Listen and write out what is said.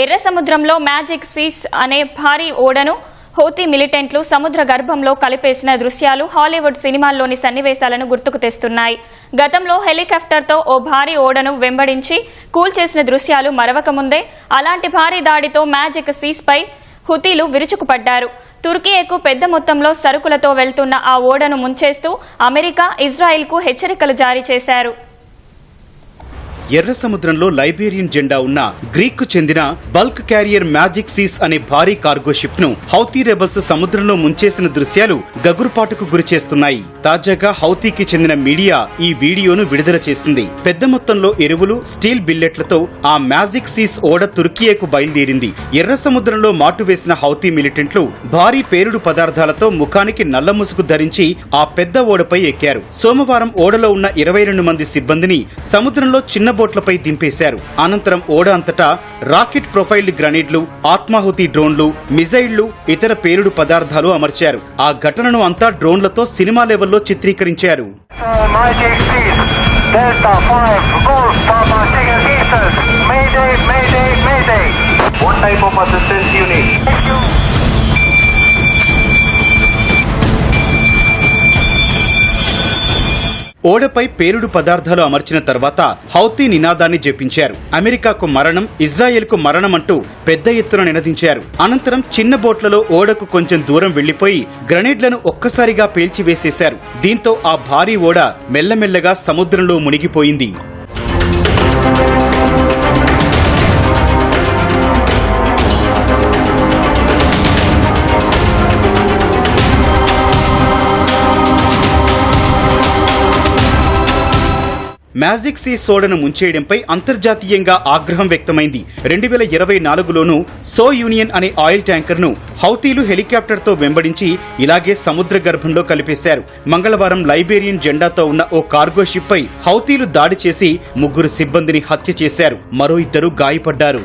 ఎర్ర సముద్రంలో magic Seas అనే భారీ ఓడను హౌతీ మిలిటెంట్లు సముద్ర గర్భంలో కలిపేసిన దృశ్యాలు హాలీవుడ్ సినిమాల్లోని సన్నివేశాలను గుర్తుకు తెస్తున్నాయి. గతంలో హెలికాప్టర్తో ఓ భారీ ఓడను వెంబడించి కూల్చేసిన దృశ్యాలు మరవకముందే అలాంటి భారీ దాడితో మ్యాజిక్ సీస్ పై హుతీలు విరుచుకుపడ్డారు. తుర్కీయకు పెద్ద మొత్తంలో సరుకులతో వెళ్తున్న ఆ ఓడను ముంచేస్తూ అమెరికా ఇజ్రాయెల్కు హెచ్చరికలు జారీ చేశారు. ఎర్ర సముద్రంలో లైబేరియన్ జెండా ఉన్న గ్రీక్కు చెందిన బల్క్ క్యారియర్ మ్యాజిక్ సీస్ అనే భారీ కార్గో షిప్ను హౌతీ రెబల్స్ సముద్రంలో ముంచేసిన దృశ్యాలు గగురుపాటుకు గురి చేస్తున్నాయి. తాజాగా హౌతీకి చెందిన మీడియా ఈ వీడియోను విడుదల చేసింది. పెద్ద మొత్తంలో ఎరువులు స్టీల్ బిల్లెట్లతో ఆ మ్యాజిక్ సీస్ ఓడ తుర్కియేకు బయలుదేరింది. ఎర్ర సముద్రంలో మాటు వేసిన హౌతీ మిలిటెంట్లు భారీ పేరుడు పదార్థాలతో ముఖానికి నల్ల ముసుగు ధరించి ఆ పెద్ద ఓడపై ఎక్కారు. సోమవారం ఓడలో ఉన్న ఇరవై రెండు మంది సిబ్బందిని సముద్రంలో చిన్న బోట్లపై దింపేశారు. అనంతరం ఓడ అంతటా రాకెట్ ప్రొఫైల్డ్ గ్రనేడ్లు ఆత్మాహుతి డ్రోన్లు మిజైళ్ళు ఇతర పేలుడు పదార్థాలు అమర్చారు. ఆ ఘటనను అంతా డ్రోన్లతో సినిమా లెవెల్లో చిత్రీకరించారు. Magic Seas, Delta 5, Golf, ఓడపై పేలుడు పదార్థాలు అమర్చిన తర్వాత హౌతీ నినాదాన్ని జపించారు. అమెరికాకు మరణం ఇజ్రాయెల్కు మరణం అంటూ పెద్ద ఎత్తున నినదించారు. అనంతరం చిన్న బోట్లలో ఓడకు కొంచెం దూరం వెళ్ళిపోయి గ్రనేడ్లను ఒక్కసారిగా పేల్చివేసేశారు. దీంతో ఆ భారీ ఓడ మెల్లమెల్లగా సముద్రంలో మునిగిపోయింది. మ్యాజిక్ సీ సోడను ముంచేయడంపై అంతర్జాతీయంగా ఆగ్రహం వ్యక్తమైంది. రెండు వేల ఇరవై నాలుగులోనూ సో యూనియన్ అనే ఆయిల్ ట్యాంకర్ను హౌతీలు హెలికాప్టర్తో వెంబడించి ఇలాగే సముద్ర గర్భంలో కలిపేశారు. మంగళవారం లైబేరియన్ జెండాతో ఉన్న ఓ కార్గో షిప్పై హౌతీలు దాడి చేసి ముగ్గురు సిబ్బందిని హత్య చేశారు. మరో ఇద్దరు గాయపడ్డారు.